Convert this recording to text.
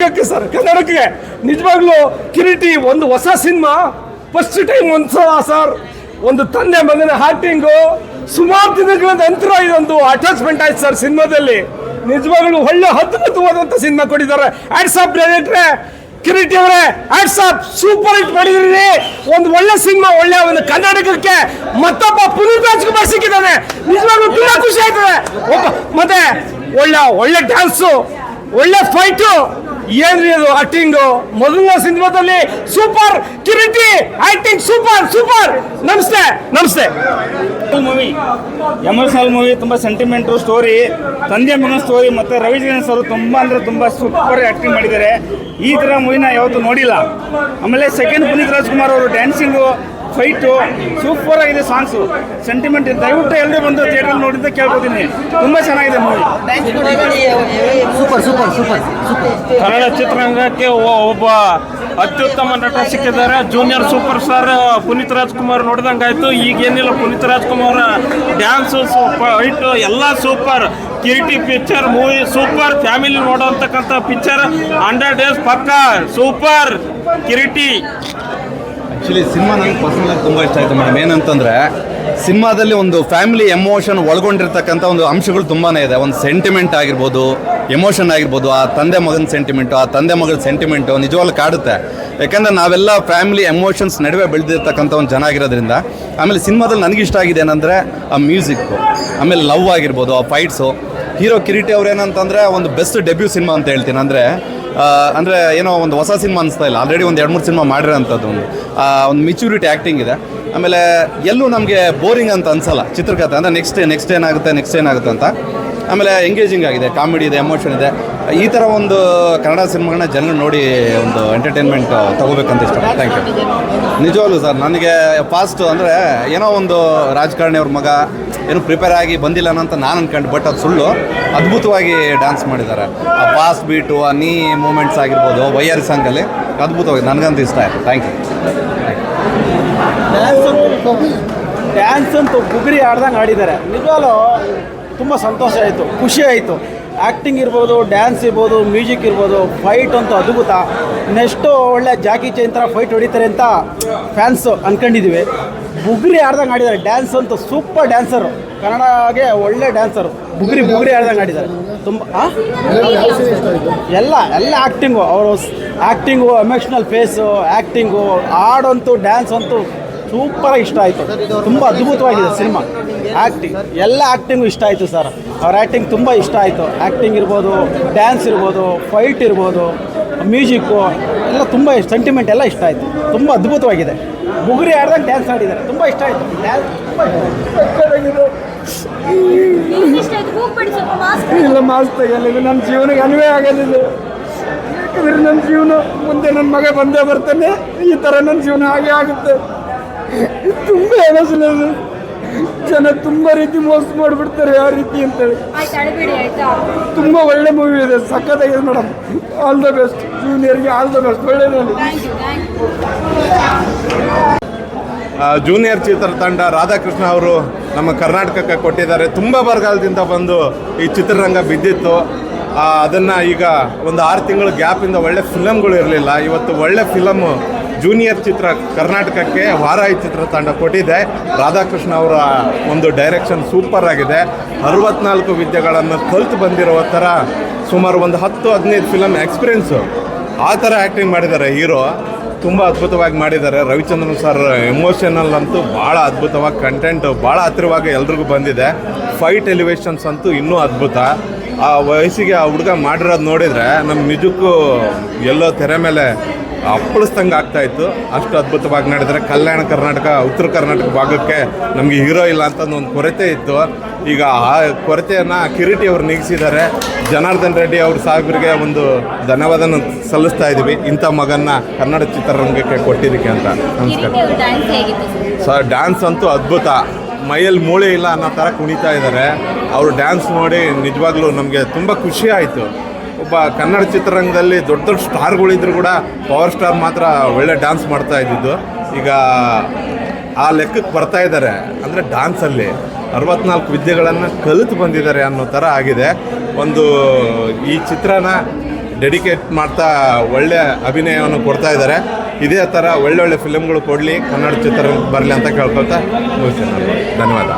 ಕನ್ನಡಕ್ಕೆ ಸರ್. ಕನ್ನಡಕ್ಕೆ ನಿಜವಾಗ್ಲೂ ಕಿರೀಟಿ, ಒಂದು ಹೊಸ ಸಿನಿಮಾ ಫಸ್ಟ್ ಟೈಮ್ ಒಂದು ಸಲ ಸರ್. ಒಂದು ತಂದೆ ಮಗನ ಆಕ್ಟಿಂಗು ಸುಮಾರು ದಿನಗಳ ನಂತರ ಇದೊಂದು ಅಟ್ಯಾಚ್ಮೆಂಟ್ ಆಯ್ತು ಸರ್ ಸಿನಿಮಾದಲ್ಲಿ. ನಿಜವಾಗ್ಲೂ ಒಳ್ಳೆ ಅದ್ಭುತವಾದಂಥ ಸಿನಿಮಾ ಕೊಟ್ಟಿದ್ದಾರೆ. ಆಡ್ಸಾಪ್ ಡೈರೆಕ್ಟ್ರೆ, ಕಿರೀಟಿ ಅವರೇ ಆಡ್ಸಾಪ್ ಸೂಪರ್ ಹಿಟ್ ಮಾಡಿದ್ರಿ ಒಂದು ಒಳ್ಳೆ ಸಿನಿಮಾ, ಒಳ್ಳೆ ಒಂದು ಕರ್ನಾಟಕಕ್ಕೆ ಮತ್ತೊಬ್ಬ ಪುನೀತ್ ರಾಜ್ಕುಮಾರ್ ಸಿಕ್ಕಿದ್ದಾನೆ. ನಿಜವಾಗ್ಲೂ ತುಂಬಾ ಖುಷಿ ಆಯ್ತದೆ. ಮತ್ತೆ ಒಳ್ಳೆ ಒಳ್ಳೆ ಡ್ಯಾನ್ಸು ಒಳ್ಳೆ ಫೈಟು ಏನ್ರಿ ಅದು ಆಕ್ಟಿಂಗು ಮೊದಲನೇ ಸಿನಿಮಾದಲ್ಲಿ super Kiriti acting super super ನಮಸ್ತೆ. ನಮಸ್ತೆ. ಮೂವಿ ಎಮೋಷನಲ್ ಮೂವಿ ತುಂಬ ಸೆಂಟಿಮೆಂಟು ಸ್ಟೋರಿ ತಂದೆ ಮಗನ ಸ್ಟೋರಿ ಮತ್ತು ರವಿಚಂದ್ರನ್ ಸರ್ ತುಂಬ ಅಂದರೆ ತುಂಬ ಸೂಪರ್ ಆ್ಯಕ್ಟಿಂಗ್ ಮಾಡಿದ್ದಾರೆ. ಈ ಥರ ಮೂವಿನ ಯಾವತ್ತೂ ನೋಡಿಲ್ಲ. ಆಮೇಲೆ ಸೆಕೆಂಡ್ ಪುನೀತ್ ರಾಜ್ಕುಮಾರ್ ಅವರು ಡ್ಯಾನ್ಸಿಂಗು ಫೈಟು ಸೂಪರ್ ಆಗಿದೆ ಸಾಂಗ್ಸು ಸೆಂಟಿಮೆಂಟ್ ದಯವಿಟ್ಟು ಎಲ್ಲರೂ ಬಂದು ಥಿಯೇಟರ್ ನೋಡಿದ್ದ ಕೇಳ್ಕೊತೀನಿ. ತುಂಬ ಚೆನ್ನಾಗಿದೆ movie super super super Kannada ಚಿತ್ರರಂಗಕ್ಕೆ ಒಬ್ಬ ಅತ್ಯುತ್ತಮ ನಟ ಸಿಕ್ಕಿದ್ದಾರೆ. Junior super star Puneeth Rajkumar ನೋಡಿದಂಗಾಯ್ತು. ಈಗ ಏನಿಲ್ಲ ಪುನೀತ್ ರಾಜ್ಕುಮಾರ್ ಡ್ಯಾನ್ಸು ಫೈಟ್ ಎಲ್ಲ super Kireeti picture movie super family ನೋಡೋಂತಕ್ಕಂಥ picture hundred days ಪಕ್ಕ ಸೂಪರ್ ಕಿರೀಟಿ. ಆ್ಯಕ್ಚುಲಿ ಸಿನಿಮಾ ನನಗೆ ಪರ್ಸನಲಾಗಿ ತುಂಬ ಇಷ್ಟ ಆಯಿತು ಮೇಡಮ್ ಏನಂತಂದರೆ, ಸಿನಿಮಾದಲ್ಲಿ ಒಂದು ಫ್ಯಾಮಿಲಿ ಎಮೋಷನ್ ಒಳಗೊಂಡಿರ್ತಕ್ಕಂಥ ಒಂದು ಅಂಶಗಳು ತುಂಬಾ ಇದೆ. ಒಂದು ಸೆಂಟಿಮೆಂಟ್ ಆಗಿರ್ಬೋದು ಎಮೋಷನ್ ಆಗಿರ್ಬೋದು, ಆ ತಂದೆ ಮಗನ ಸೆಂಟಿಮೆಂಟು ಆ ತಂದೆ ಮಗಳ ಸೆಂಟಿಮೆಂಟು ನಿಜವಾಗ್ಲೂ ಕಾಡುತ್ತೆ. ಯಾಕಂದರೆ ನಾವೆಲ್ಲ ಫ್ಯಾಮಿಲಿ ಎಮೋಷನ್ಸ್ ನಡುವೆ ಬೆಳೆದಿರ್ತಕ್ಕಂಥ ಒಂದು ಜನ ಆಗಿರೋದ್ರಿಂದ, ಆಮೇಲೆ ಸಿನಿಮಾದಲ್ಲಿ ನನಗೆ ಇಷ್ಟ ಆಗಿದೆ ಏನಂದರೆ, ಆ ಮ್ಯೂಸಿಕ್ಕು ಆಮೇಲೆ ಲವ್ ಆಗಿರ್ಬೋದು, ಆ ಫೈಟ್ಸು ಹೀರೋ ಕಿರೀಟಿ ಅವ್ರು ಏನಂತಂದರೆ, ಒಂದು ಬೆಸ್ಟ್ ಡೆಬ್ಯೂ ಸಿನಿಮಾ ಅಂತ ಹೇಳ್ತೀನಿ. ಅಂದರೆ ಅಂದರೆ ಏನೋ ಒಂದು ಹೊಸ ಸಿನಿಮಾ ಅನಿಸ್ತಾ ಇಲ್ಲ. ಆಲ್ರೆಡಿ ಒಂದು ಎರಡು ಮೂರು ಸಿನಿಮಾ ಮಾಡಿರೋಂಥದ್ದು ಒಂದು. ಒಂದು ಮೆಚುರಿಟಿ ಆ್ಯಕ್ಟಿಂಗ್ ಇದೆ. ಆಮೇಲೆ ಎಲ್ಲೂ ನಮಗೆ ಬೋರಿಂಗ್ ಅಂತ ಅನಿಸಲ್ಲ ಚಿತ್ರಕಥೆ ಅಂದರೆ ನೆಕ್ಸ್ಟ್ ನೆಕ್ಸ್ಟ್ ಏನಾಗುತ್ತೆ ನೆಕ್ಸ್ಟ್ ಏನಾಗುತ್ತೆ ಅಂತ. ಆಮೇಲೆ ಎಂಗೇಜಿಂಗ್ ಆಗಿದೆ. ಕಾಮಿಡಿ ಇದೆ ಎಮೋಷನ್ ಇದೆ. ಈ ಥರ ಒಂದು ಕನ್ನಡ ಸಿನಿಮಾಗಳನ್ನ ಜನಗಳು ನೋಡಿ ಒಂದು ಎಂಟರ್ಟೈನ್ಮೆಂಟ್ ತಗೋಬೇಕಂತ ಇಷ್ಟ ಥ್ಯಾಂಕ್ ಯು ನಿಜವಾಗ್ಲೂ ಸರ್, ನನಗೆ ಫಾಸ್ಟ್ ಅಂದರೆ ಏನೋ ಒಂದು ರಾಜಕಾರಣಿ ಅವ್ರ ಮಗ ಏನು ಪ್ರಿಪೇರ್ ಆಗಿ ಬಂದಿಲ್ಲ ಅಂತ ನಾನು ಅನ್ಕೊಂಡು ಬಟ್ ಅದು ಸುಳ್ಳು. ಅದ್ಭುತವಾಗಿ ಡ್ಯಾನ್ಸ್ ಮಾಡಿದ್ದಾರೆ. ಆ ಫಾಸ್ಟ್ ಬೀಟು ಆ ನೀ ಮೂಮೆಂಟ್ಸ್ ಆಗಿರ್ಬೋದು ವೈಯರ್ ಸಾಂಗಲ್ಲಿ ಅದ್ಭುತವಾಗಿ ನನಗಂತೂ ಇಷ್ಟ ಆಯಿತು. ಥ್ಯಾಂಕ್ ಯು ಡ್ಯಾನ್ಸ್ ಅಂತೂ ಬುಗುರಿ ಆಡ್ದಂಗೆ ಆಡಿದ್ದಾರೆ. ನಿಜವಾಗ್ಲೂ ತುಂಬ ಸಂತೋಷ ಆಯಿತು, ಖುಷಿ ಆಯಿತು. ಆ್ಯಕ್ಟಿಂಗ್ ಇರ್ಬೋದು, ಡ್ಯಾನ್ಸ್ ಇರ್ಬೋದು, ಮ್ಯೂಸಿಕ್ ಇರ್ಬೋದು ಫೈಟ್ ಅಂತೂ ಅದ್ಭುತ. ನೆಕ್ಸ್ಟು ಒಳ್ಳೆ ಜಾಕಿ ಚೈನ್ ಥರ ಫೈಟ್ ಹೊಡಿತಾರೆ ಅಂತ ಫ್ಯಾನ್ಸು ಅಂದ್ಕೊಂಡಿದ್ದೀವಿ ಬುಗ್ರಿ ಆಡ್ದಂಗೆ ಆಡಿದ್ದಾರೆ. ಡ್ಯಾನ್ಸ್ ಅಂತೂ ಸೂಪರ್ ಡ್ಯಾನ್ಸರು ಕನ್ನಡಗೆ ಒಳ್ಳೆ ಡ್ಯಾನ್ಸರು ಬುಗ್ರಿ ಬುಗ್ರಿ ಆಡ್ದಂಗೆ ಆಡಿದ್ದಾರೆ. ತುಂಬ ಎಲ್ಲ ಎಲ್ಲ ಆ್ಯಕ್ಟಿಂಗು ಅವರು ಆ್ಯಕ್ಟಿಂಗು ಎಮೋಷ್ನಲ್ ಫೇಸು ಆ್ಯಕ್ಟಿಂಗು ಹಾಡಂತೂ ಡ್ಯಾನ್ಸ್ ಅಂತೂ ಸೂಪರಾಗಿ ಇಷ್ಟ ಆಯಿತು. ತುಂಬ ಅದ್ಭುತವಾಗಿದೆ ಸಿನಿಮಾ. ಆ್ಯಕ್ಟಿಂಗ್ ಎಲ್ಲ ಆ್ಯಕ್ಟಿಂಗು ಇಷ್ಟ ಆಯಿತು ಸರ್ ಅವ್ರ ಆ್ಯಕ್ಟಿಂಗ್ ತುಂಬ ಇಷ್ಟ ಆಯಿತು. ಆ್ಯಕ್ಟಿಂಗ್ ಇರ್ಬೋದು ಡ್ಯಾನ್ಸ್ ಇರ್ಬೋದು ಫೈಟ್ ಇರ್ಬೋದು ಮ್ಯೂಸಿಕ್ಕು ಎಲ್ಲ ತುಂಬ ಸೆಂಟಿಮೆಂಟ್ ಎಲ್ಲ ಇಷ್ಟ ಆಯಿತು. ತುಂಬ ಅದ್ಭುತವಾಗಿದೆ. ಬುಗುರಿ ಆಡ್ದಂಗೆ ಡ್ಯಾನ್ಸ್ ಆಡಿದ್ದಾರೆ ತುಂಬ ಇಷ್ಟ ಆಯಿತು. ಡ್ಯಾನ್ಸ್ ಇಲ್ಲ ಮಾಸ್ ತೆಗೆಯಲ್ಲ ನನ್ನ ಜೀವನಕ್ಕೆ ಅನ್ವಯ ಆಗೋದಿಲ್ಲ ಯಾಕಂದ್ರೆ ನನ್ನ ಜೀವನ ಮುಂದೆ ನನ್ನ ಮಗ ಬಂದೇ ಬರ್ತಾನೆ. ಈ ಥರ ನನ್ನ ಜೀವನ ಹಾಗೆ ಆಗುತ್ತೆ. ತುಂಬ ಎನಸಲ್ಲ ಜನ ತುಂಬ ರೀತಿ ಮೋಸ ಮಾಡಿಬಿಡ್ತಾರೆ ಯಾವ ರೀತಿ ಅಂತೇಳಿ. ತುಂಬ ಒಳ್ಳೆ ಮೂವಿ ಇದೆ ಸಖತ್ತಾಗಿದೆ ಮೇಡಮ್ ಆಲ್ ದ ಬೆಸ್ಟ್ ಜೂನಿಯರ್ಗೆ ಆಲ್ ದ ಬೆಸ್ಟ್ ಒಳ್ಳೆ ಜೂನಿಯರ್ ಚಿತ್ರ ತಂಡ ಚಿತ್ರತಂಡ ರಾಧಾಕೃಷ್ಣ ಅವರು ನಮ್ಮ ಕರ್ನಾಟಕಕ್ಕೆ ಕೊಟ್ಟಿದ್ದಾರೆ. ತುಂಬ ಬರಗಾಲದಿಂದ ಬಂದು ಈ ಚಿತ್ರರಂಗ ಬಿದ್ದಿತ್ತು. ಆ, ಅದನ್ನು ಈಗ ಒಂದು ಆರು ತಿಂಗಳು ಗ್ಯಾಪಿಂದ ಒಳ್ಳೆ ಫಿಲಮ್ಗಳು ಇರಲಿಲ್ಲ. ಇವತ್ತು ಒಳ್ಳೆ ಫಿಲಮ್ ಜೂನಿಯರ್ ಚಿತ್ರ ಕರ್ನಾಟಕಕ್ಕೆ ವಾರಾಯಿ ಚಿತ್ರ ತಂಡ ಕೊಟ್ಟಿದೆ. ರಾಧಾಕೃಷ್ಣ ಅವರ ಒಂದು ಡೈರೆಕ್ಷನ್ ಸೂಪರ್ ಆಗಿದೆ. ಅರವತ್ನಾಲ್ಕು ವಿದ್ಯೆಗಳನ್ನು ಕಲ್ತು ಬಂದಿರೋ ಥರ ಸುಮಾರು ಒಂದು ಹತ್ತು, ಹದಿನೈದು ಫಿಲಮ್ ಎಕ್ಸ್ಪೀರಿಯೆನ್ಸು ಆ ಥರ ಆ್ಯಕ್ಟಿಂಗ್ ಮಾಡಿದ್ದಾರೆ ಹೀರೋ ತುಂಬ ಅದ್ಭುತವಾಗಿ ಮಾಡಿದ್ದಾರೆ. ರವಿಚಂದ್ರನ್ ಸರ್ ಎಮೋಷನಲ್ ಅಂತೂ ಭಾಳ ಅದ್ಭುತವಾಗಿ ಕಂಟೆಂಟು ಭಾಳ ಹತ್ತಿರವಾಗಿ ಎಲ್ರಿಗೂ ಬಂದಿದೆ. ಫೈಟ್ ಎಲಿವೇಶನ್ಸ್ ಅಂತೂ ಇನ್ನೂ ಅದ್ಭುತ. ಆ ವಯಸ್ಸಿಗೆ ಆ ಹುಡುಗ ಮಾಡಿರೋದು ನೋಡಿದರೆ ನಮ್ಮ ನಿಜಕ್ಕೂ ಎಲ್ಲೋ ತೆರೆ ಮೇಲೆ ಅಪ್ಪಳಿಸ್ದಂಗೆ ಆಗ್ತಾ ಇತ್ತು. ಅಷ್ಟು ಅದ್ಭುತವಾಗಿ ನಡೆದರೆ ಕಲ್ಯಾಣ ಕರ್ನಾಟಕ ಉತ್ತರ ಕರ್ನಾಟಕ ಭಾಗಕ್ಕೆ ನಮಗೆ ಹೀರೋ ಇಲ್ಲ ಅಂತ ಒಂದು ಕೊರತೆ ಇತ್ತು. ಈಗ ಆ ಕೊರತೆಯನ್ನು ಕಿರೀಟಿ ಅವರು ನೀಗಿಸಿದ್ದಾರೆ. ಜನಾರ್ದನ್ ರೆಡ್ಡಿ ಅವ್ರ ಸಾಹೇಬರಿಗೆ ಒಂದು ಧನ್ಯವಾದನ ಸಲ್ಲಿಸ್ತಾ ಇದ್ದೀವಿ ಇಂಥ ಮಗನ್ನ ಕನ್ನಡ ಚಿತ್ರರಂಗಕ್ಕೆ ಕೊಟ್ಟಿದ್ದಕ್ಕೆ ಅಂತ. ನಮಸ್ಕಾರ. ಸರ್ ಡ್ಯಾನ್ಸ್ ಅಂತೂ ಅದ್ಭುತ. ಮೈಯಲ್ಲಿ ಮೂಳೆ ಇಲ್ಲ ಅನ್ನೋ ಥರ ಕುಣಿತಾ ಇದ್ದಾರೆ ಅವರು ಡ್ಯಾನ್ಸ್ ನೋಡಿ ನಿಜವಾಗ್ಲೂ ನಮಗೆ ತುಂಬ ಖುಷಿ ಆಯಿತು. ಒಬ್ಬ ಕನ್ನಡ ಚಿತ್ರರಂಗದಲ್ಲಿ ದೊಡ್ಡ ದೊಡ್ಡ ಸ್ಟಾರ್ಗಳಿದ್ರು ಕೂಡ ಪವರ್ ಸ್ಟಾರ್ ಮಾತ್ರ ಒಳ್ಳೆ ಡ್ಯಾನ್ಸ್ ಮಾಡ್ತಾ ಇದ್ದಿದ್ದು. ಈಗ ಆ ಲೆಕ್ಕಕ್ಕೆ ಬರ್ತಾ ಇದ್ದಾರೆ ಅಂದರೆ ಡ್ಯಾನ್ಸಲ್ಲಿ ಅರವತ್ನಾಲ್ಕು ವಿದ್ಯೆಗಳನ್ನು ಕಲಿತು ಬಂದಿದ್ದಾರೆ ಅನ್ನೋ ಥರ ಆಗಿದೆ. ಒಂದು ಈ ಚಿತ್ರನ ಡೆಡಿಕೇಟ್ ಮಾಡ್ತಾ ಒಳ್ಳೆ ಅಭಿನಯವನ್ನು ಕೊಡ್ತಾ ಇದ್ದಾರೆ ಇದೇ ಥರ ಒಳ್ಳೊಳ್ಳೆ ಫಿಲಮ್ಗಳು ಕೊಡಲಿ ಕನ್ನಡ ಚಿತ್ರ ಬರಲಿ ಅಂತ ಕೇಳ್ಕೊಳ್ತಾ ಮುಗಿಸ್ತೀನಿ. ಧನ್ಯವಾದ